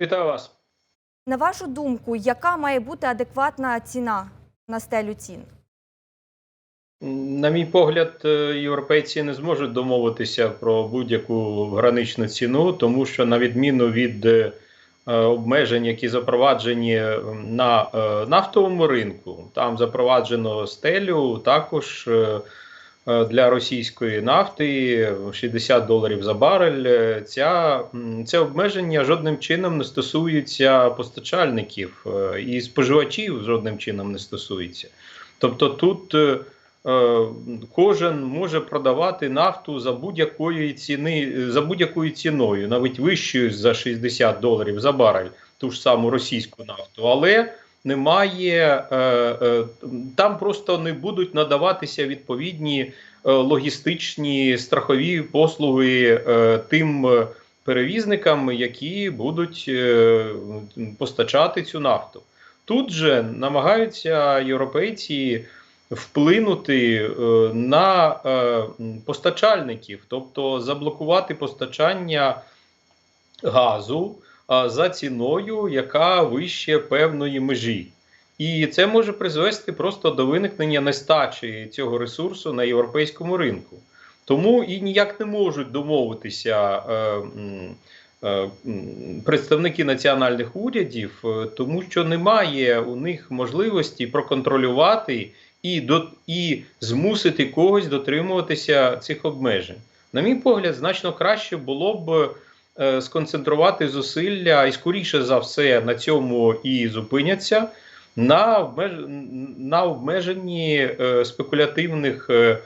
Вітаю вас. На вашу думку, яка має бути адекватна ціна на стелю цін? На мій погляд, е, європейці не зможуть домовитися про будь-яку граничну ціну, тому що на відміну від е, обмежень, які запроваджені на е, нафтовому ринку, там запроваджено стелю також е, для російської нафти 60 доларів за барель. Е, Ця це обмеження жодним чином не стосується постачальників е, і споживачів жодним чином не стосується. Тобто тут. е, Е, Кожен може продавати нафту за будь-якої ціни за будь-якою ціною, навіть вищою за 60 доларів за барель, ту ж саму російську нафту, але немає е, е, там просто не будуть надаватися відповідні е, логістичні страхові послуги тим перевізникам, які будуть постачати цю нафту. Тут же намагаються європейці вплинути на постачальників, тобто заблокувати постачання газу за ціною, яка вище певної межі. І це може призвести просто до виникнення нестачі цього ресурсу на європейському ринку. Тому і ніяк не можуть домовитися е, е, представники національних урядів, е, тому що немає у них можливості проконтролювати і, до, і змусити когось дотримуватися цих обмежень. На мій погляд, значно краще було б сконцентрувати зусилля і скоріше за все на цьому і зупиняться на, обмеж... на обмеженні е, спекулятивних е,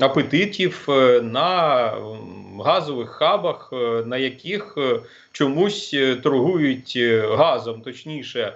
апетитів е, на газових хабах, е, на яких е, чомусь е, торгують е, газом, точніше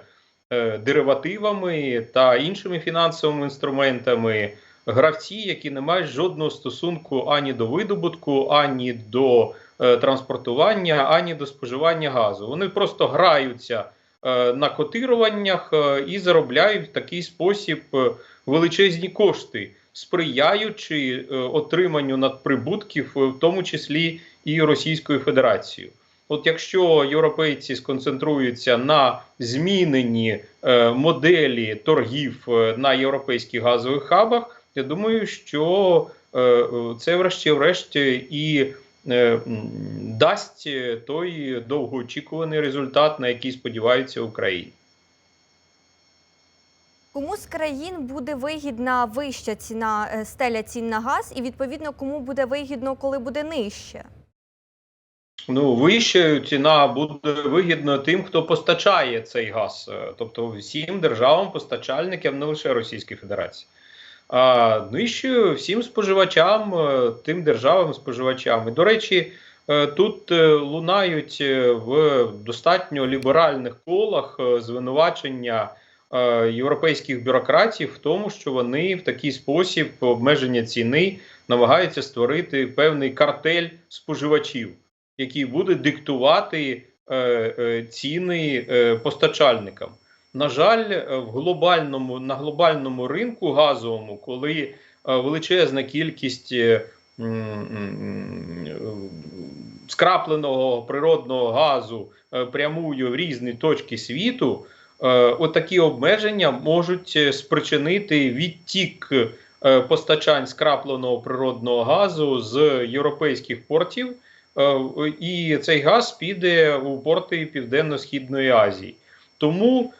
е, деривативами та іншими фінансовими інструментами. Гравці, які не мають жодного стосунку ані до видобутку, ані до е, транспортування, ані до споживання газу. Вони просто граються е, на котируваннях е, і заробляють в такий спосіб е, величезні кошти, сприяючи е, отриманню надприбутків, е, в тому числі і Російською Федерацією. От якщо європейці сконцентруються на зміненні е, моделі торгів е, на європейських газових хабах, я думаю, що е, е, це врешті-врешт і е, дасть е, той довгоочікуваний результат, на який сподіваються Україна. Кому з країн буде вигідна вища ціна е, стеля цін на газ, і відповідно кому буде вигідно, коли буде нижче? Ну, вищою ціна буде вигідно тим, хто постачає цей газ, е, тобто всім державам, постачальникам, не лише Російській Федерації. А нижчою всім споживачам, е, тим державам споживачам. І, до речі, е, тут е, лунають в достатньо ліберальних колах звинувачення європейських бюрократів в тому, що вони в такий спосіб обмеження ціни намагаються створити певний картель споживачів який буде диктувати ціни постачальникам. На жаль, е, в глобальному на глобальному ринку газовому, коли е, величезна кількість е, скрапленого природного газу прямує в різні точки світу, отакі обмеження можуть спричинити відтік постачань скрапленого природного газу з європейських портів. І цей газ піде у порти Південно-Східної Азії. Тому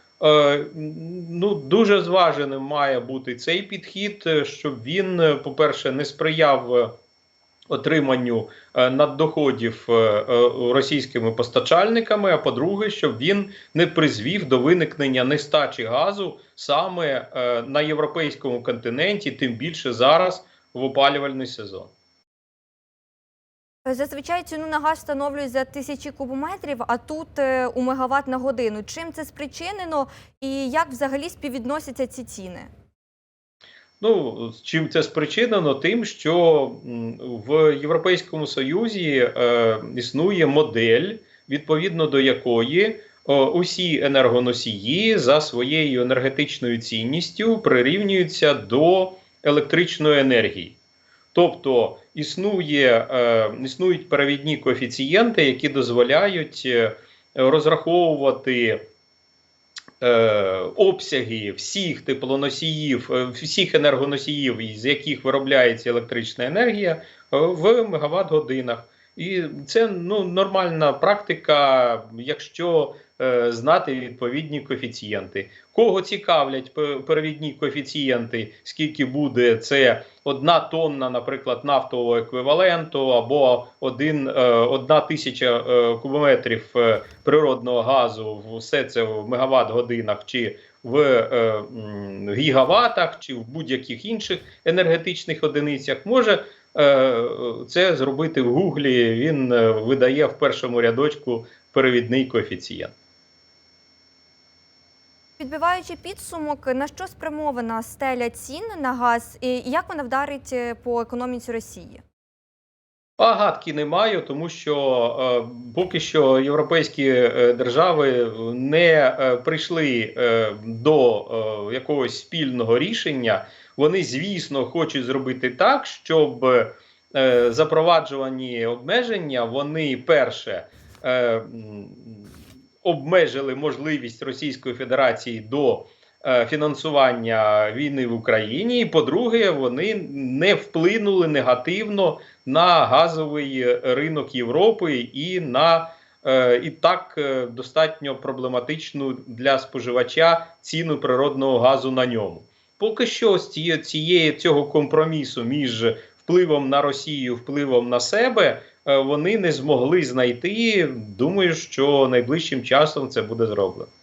ну, дуже зваженим має бути цей підхід, е, щоб він, е, по-перше, не сприяв е, отриманню е, наддоходів е, е, російськими постачальниками. А по-друге, щоб він не призвів до виникнення нестачі газу саме е, на європейському континенті, тим більше зараз в опалювальний сезон. Е, Зазвичай ціну на газ встановлюють за тисячі кубометрів, а тут е, у мегаватт на годину. Чим це спричинено і як взагалі співвідносяться ці ціни? Ну, чим це спричинено? Тим, що в Європейському Союзі е, існує модель, відповідно до якої усі енергоносії за своєю енергетичною цінністю прирівнюються до електричної енергії. Тобто існує, е, існують перевідні коефіцієнти, які дозволяють е, розраховувати е, обсяги всіх теплоносіїв, всіх енергоносіїв, із яких виробляється електрична енергія, в мегаватт-годинах. І це ну, нормальна практика, якщо знати відповідні коефіцієнти. Кого цікавлять пе- перевідні коефіцієнти, скільки буде це одна тонна, наприклад, нафтового еквіваленту, або один, е, одна тисяча е, кубометрів е, природного газу, все це в мегаватт-годинах чи в е, гігаватах, чи в будь-яких інших енергетичних одиницях, може е, це зробити в Гуглі. Він е, видає в першому рядочку перевідний коефіцієнт. Підбиваючи підсумок, на що спрямована стеля цін на газ і як вона вдарить е, по економіці Росії? А гадки не маю, тому що е, поки що європейські е, держави не е, прийшли е, до е, якогось спільного рішення. Вони, звісно, хочуть зробити так, щоб е, запроваджувані обмеження вони перше е, обмежили можливість Російської Федерації до е, фінансування війни в Україні. І по-друге, вони не вплинули негативно на газовий ринок Європи і на е, і так е, достатньо проблематичну для споживача ціну природного газу на ньому. Поки що з цієї, цього компромісу між впливом на Росію, впливом на себе, вони не змогли знайти. Думаю, що найближчим часом це буде зроблено.